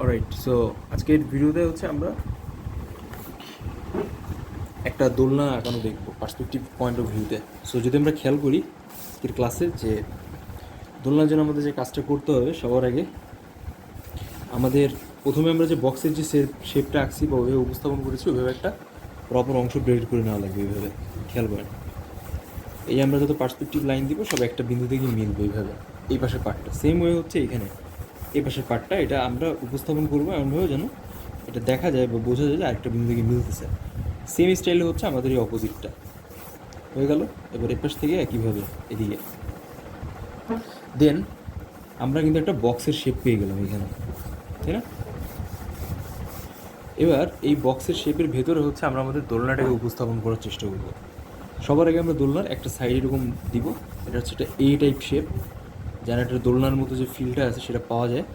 Alright so আজকের ভিডিওতে হচ্ছে আমরা একটা দোলনা আঁকানো দেখব পার্সপেক্টিভ পয়েন্ট অফ ভিউতে সো যদি আমরা খেয়াল করি, আজকের ক্লাসে যে দোলনার জন্য আমাদের যে কাজটা করতে হবে সবার আগে, আমাদের প্রথমে আমরা যে বক্সের যে শেপ শেপটা আঁকছি বা ওইভাবে উপস্থাপন করেছি, ওইভাবে একটা প্রপার অংশ ব্রেড করে নেওয়া লাগবে ওইভাবে খেয়াল করেন। এই আমরা যত পার্সপেক্টিভ লাইন দিব, সব একটা বিন্দু থেকে মিলবে এইভাবে, এই পাশের পার্টটা সেম ওয়ে হচ্ছে এখানে। এই পাশের পার্টটা এটা আমরা উপস্থাপন করব এমনভাবে যেন এটা দেখা যায় বা বোঝা যায় যে আরেকটা বিন্দু থেকে মিলতেছে। সেম স্টাইলে হচ্ছে আমাদের এই অপোজিটটা হয়ে গেল, এবার এপাশ থেকে একইভাবে এদিকে। দেন আমরা কিন্তু একটা বক্সের শেপ পেয়ে গেলাম এখানে, তাই না? এবার এই বক্সের শেপের ভেতরে হচ্ছে আমরা আমাদের দোলনাটাকে উপস্থাপন করার চেষ্টা করব। সবার আগে আমরা দোলনার একটা সাইড এরকম দিব, এটা হচ্ছে একটা এ টাইপ শেপ একটা দোলনার মতো যে ফিলটা আছে, সেটা পাওয়া যায়।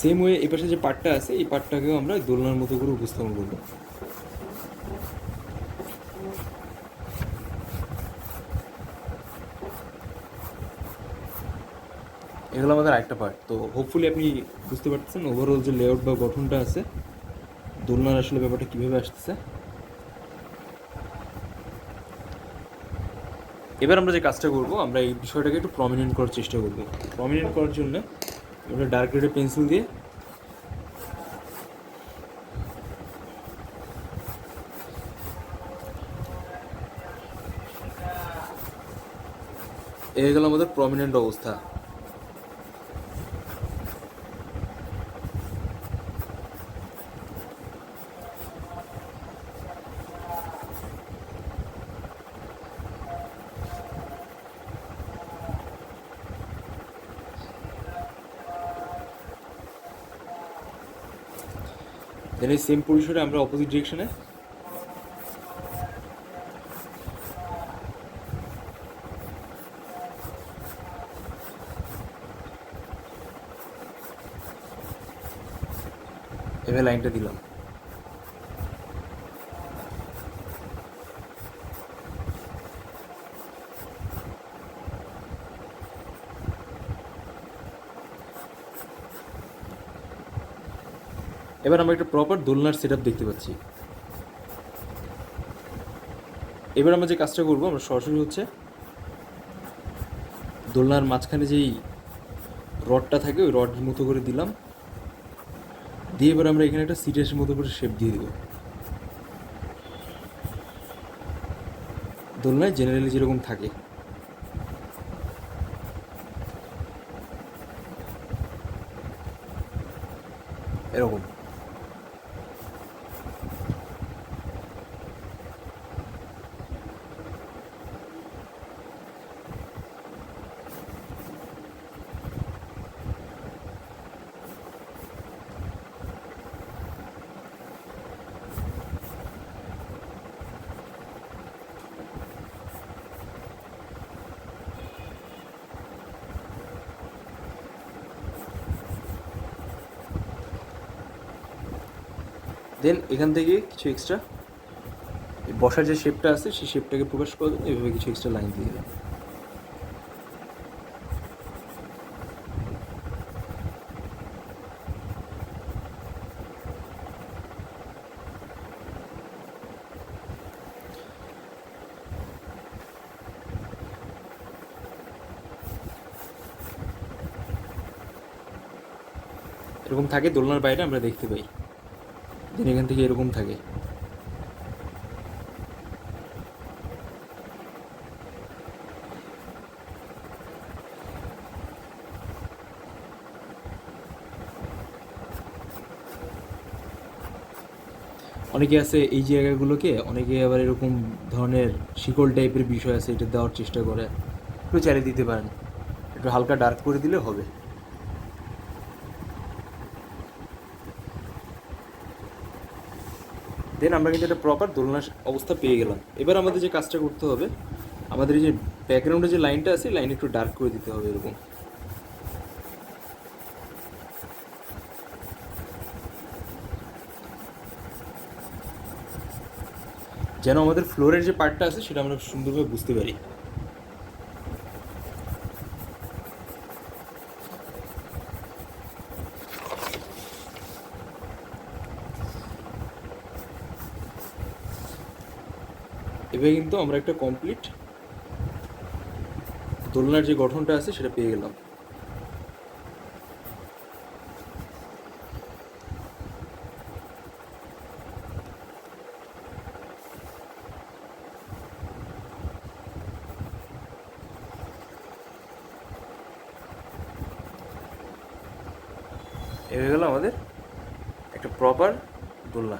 সেম ওয়ে এপাশে পাশে যে পার্টটা আছে, এই পার্টটাকেও আমরা দোলনার মতো করে উপস্থাপন করব। এগুলো আমাদের আরেকটা পার্ট তো হোপফুলি আপনি বুঝতে পারতেছেন ওভারঅল যে লেআউট বা গঠনটা আছে, দোলনার আসলে ব্যাপারটা কীভাবে আসতেছে। এবার আমরা যে কাজটা করব, আমরা এই বিষয়টাকে একটু প্রমিনেন্ট করার চেষ্টা করব। প্রমিনেন্ট করার জন্য আমরা ডার্ক রেডের পেন্সিল দিয়ে এই গেল আমাদের প্রমিনেন্ট অবস্থা। দেন এই সেম পরিসরে আমরা অপোজিট ডিরেকশনে এভাবে লাইনটা দিলাম। এবার আমরা একটা প্রপার দোলনার সেট দেখতে পাচ্ছি। এবার আমরা যে কাজটা করব, আমরা সরাসরি হচ্ছে দোলনার মাঝখানে যেই রডটা থাকে, ওই রড মতো করে দিলাম। দিয়ে এবার আমরা এখানে একটা সিটের মতো করে শেপ দিয়ে দেবো। দোলনায় জেনারেলি যেরকম থাকে। এরকম। দেন এখান থেকে কিছু এক্সট্রা বসার যে শেপটা আছে, সেই শেপটাকে প্রকাশ করে দেন এভাবে কিছু এক্সট্রা লাইন দিয়ে দেন এরকম থাকে দোলনার বাইরে, আমরা দেখতে পাই। দেন এখান থেকে এরকম থাকে। অনেকে আছে এই জায়গাগুলোকে, অনেকে আবার এরকম ধরনের শিকল টাইপের বিষয় আছে, এটা দেওয়ার চেষ্টা করে। একটু চালিয়ে দিতে পারেন। একটু হালকা ডার্ক করে দিলে হবে। দেন আমরা কিন্তু একটা প্রপার দোলনা অবস্থা পেয়ে গেলাম। এবার আমাদের যে কাজটা করতে হবে, আমাদের যে ব্যাকগ্রাউন্ডে যে লাইনটা আছে লাইন একটু ডার্ক করে দিতে হবে এরকম। যেন আমাদের ফ্লোরের যে পার্টটা আছে, সেটা আমরা সুন্দরভাবে বুঝতে পারি। এভাবে কিন্তু আমরা একটা কমপ্লিট দোলনার যে গঠনটা আছে সেটা পেয়ে গেলাম। এ হয়ে গেল আমাদের একটা প্রপার দোলনা।